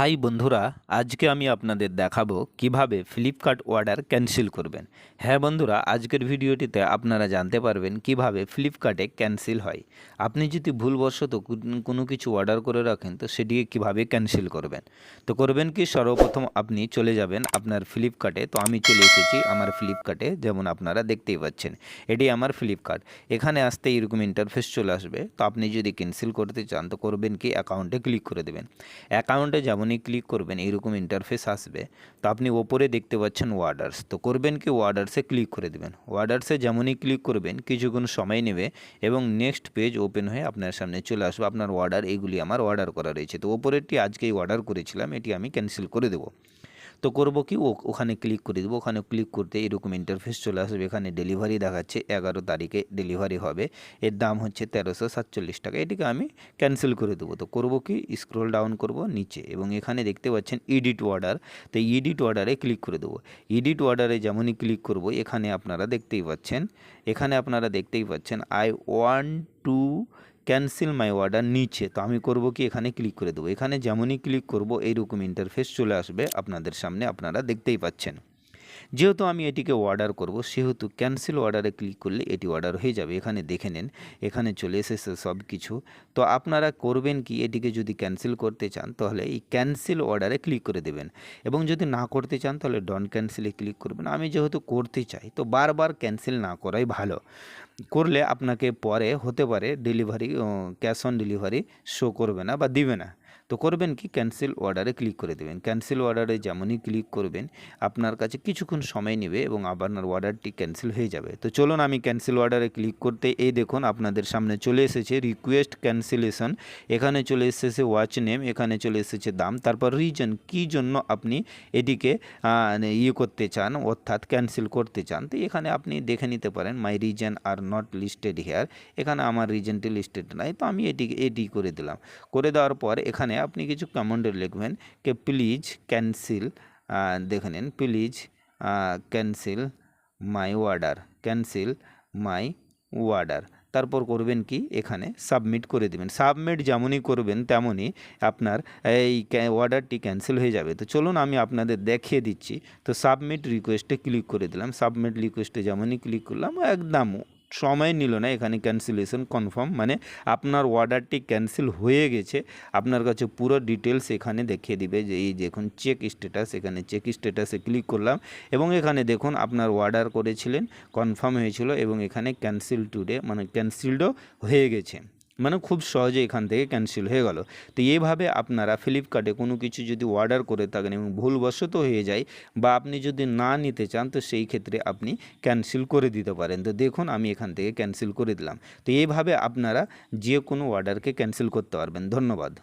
High বন্ধুরা, আজকে আমি আপনাদের দেখাবো কীভাবে ফ্লিপকার্ট অর্ডার ক্যান্সেল করবেন। হ্যাঁ বন্ধুরা, আজকের ভিডিওটিতে আপনারা জানতে পারবেন কীভাবে ফ্লিপকার্টে ক্যান্সেল হয়। আপনি যদি ভুলবশত কোন- কিছু অর্ডার করে রাখেন, তো সেটিকে কীভাবে ক্যান্সেল করবেন? তো করবেন কি, সর্বপ্রথম আপনি চলে যাবেন আপনার ফ্লিপকার্টে তো আমি চলে এসেছি আমার ফ্লিপকার্টে যেমন আপনারা দেখতেই পাচ্ছেন, এটি আমার ফ্লিপকার্ট এখানে আসতে এরকম ইন্টারফেস চলে আসবে। তো আপনি যদি ক্যান্সেল করতে চান, তো করবেন কি অ্যাকাউন্টে ক্লিক করে দেবেন। অ্যাকাউন্টে যেমনই ক্লিক করবেন এইরকম ইন্টারফেস আসবে। তো আপনি ওপরে দেখতে পাচ্ছেন ওয়ার্ডার্স তো করবেন কি ওয়ার্ডার্সে ক্লিক করে দেবেন। ওয়ার্ডার্সে যেমনই ক্লিক করবেন, কিছুক্ষণ সময় নেবে এবং নেক্সট পেজ ওপেন হয়ে আপনার সামনে চলে আসবে। আপনার অর্ডার এইগুলি আমার অর্ডার করা রয়েছে। তো ওপরেরটি আজকেই অর্ডার করেছিলাম, এটি আমি ক্যান্সেল করে দেবো। তো করব কি? ওখানে ক্লিক করে দেবো। ওখানে ক্লিক করতে এরকম ইন্টারফেস চলে আসবে। এখানে ডেলিভারি দেখাচ্ছে, এগারো তারিখে ডেলিভারি হবে। এর দাম হচ্ছে তেরোশো সাতচল্লিশ টাকা। এটিকে আমি ক্যান্সেল করে দেবো। তো করব কি? স্ক্রল ডাউন করব নিচে। এবং এখানে দেখতে পাচ্ছেন এডিট অর্ডার তো এডিট অর্ডারে ক্লিক করে দেবো। এডিট অর্ডারে যেমনই ক্লিক করব, এখানে আপনারা দেখতেই পাচ্ছেন, এখানে আপনারা দেখতেই পাচ্ছেন I want to cancel my order নিচে। তো আমি করব কি? এখানে ক্লিক করে দেবো। এখানে যেমনই ক্লিক করব, এইরকম ইন্টারফেস চলে আসবে আপনাদের সামনে, আপনারা দেখতেই পাচ্ছেন। যেহেতু আমি এটিকে অর্ডার করব, সেহেতু ক্যান্সেল অর্ডারে ক্লিক করলে এটি অর্ডার হয়ে যাবে। এখানে দেখে নেন, এখানে চলে এসেছে সব কিছু তো আপনারা করবেন কি? এটিকে যদি ক্যান্সেল করতে চান, তাহলে এই ক্যান্সেল অর্ডারে ক্লিক করে দেবেন। এবং যদি না করতে চান, তাহলে ডন ক্যান্সেলে ক্লিক করবেন। আমি যেহেতু করতে চাই, তো বারবার ক্যান্সেল না করাই ভালো। করলে আপনাকে পরে হতে পারে delivery cash on delivery show করবে না বা দিবে না। তো করবেন কি? ক্যান্সেল অর্ডারে ক্লিক করে দেবেন। ক্যান্সেল অর্ডারে যেমনই ক্লিক করবেন, আপনার কাছে কিছুক্ষণ সময় নেবে এবং আপনার অর্ডারটি ক্যান্সেল হয়ে যাবে। তো চলুন আমি ক্যান্সেল অর্ডারে ক্লিক করতে, এই দেখুন আপনাদের সামনে চলে এসেছে রিকোয়েস্ট ক্যান্সেলেশন এখানে চলে এসেছে ওয়াচ নেম এখানে চলে এসেছে দাম। তারপর রিজন কী জন্য আপনি এটিকে ইয়ে করতে চান, অর্থাৎ ক্যান্সেল করতে চান? তো এখানে আপনি দেখে নিতে পারেন my reason are not listed here এখানে আমার রিজনটি লিস্টেড নাই, তো আমি এটি এটি করে দিলাম। করে দেওয়ার পর এখানে আপনি কিছু কমেন্টে লিখবেন কে প্লিজ ক্যান্সেল দেখে নিন please cancel my order cancel my order তারপর করবেন কি? এখানে সাবমিট করে দেবেন। সাবমিট যেমনই করবেন তেমনই আপনার এই অর্ডারটি ক্যান্সেল হয়ে যাবে। তো চলুন আমি আপনাদের দেখিয়ে দিচ্ছি। তো সাবমিট রিকোয়েস্টে ক্লিক করে দিলাম। সাবমিট রিকোয়েস্টে যেমনই ক্লিক করলাম, একদম সময় নিল না, এখানে ক্যান্সেলেশন কনফার্ম মানে আপনার অর্ডারটি ক্যান্সেল হয়ে গেছে, আপনার কাছে পুরো ডিটেলস এখানে দেখিয়ে দিবে যে এই দেখুন চেক স্ট্যাটাস এখানে চেক স্ট্যাটাসে ক্লিক করলাম এবং এখানে দেখুন আপনার অর্ডার করেছিলেন কনফার্ম হয়েছিল এবং এখানে ক্যান্সেল টুডে মানে ক্যান্সেলডও হয়ে গেছে। মানে খুব সহজে এখান থেকে ক্যান্সেল হয়ে গেল। তো এইভাবে আপনারা ফ্লিপকার্টে কোনো কিছু যদি অর্ডার করে থাকেন এবং ভুলবশত হয়ে যায় বা আপনি যদি না নিতে চান, তো সেই ক্ষেত্রে আপনি ক্যান্সেল করে দিতে পারেন। তো দেখুন, আমি এখান থেকে ক্যান্সেল করে দিলাম। তো এইভাবে আপনারা যে কোনো অর্ডারকে ক্যান্সেল করতে পারবেন। ধন্যবাদ।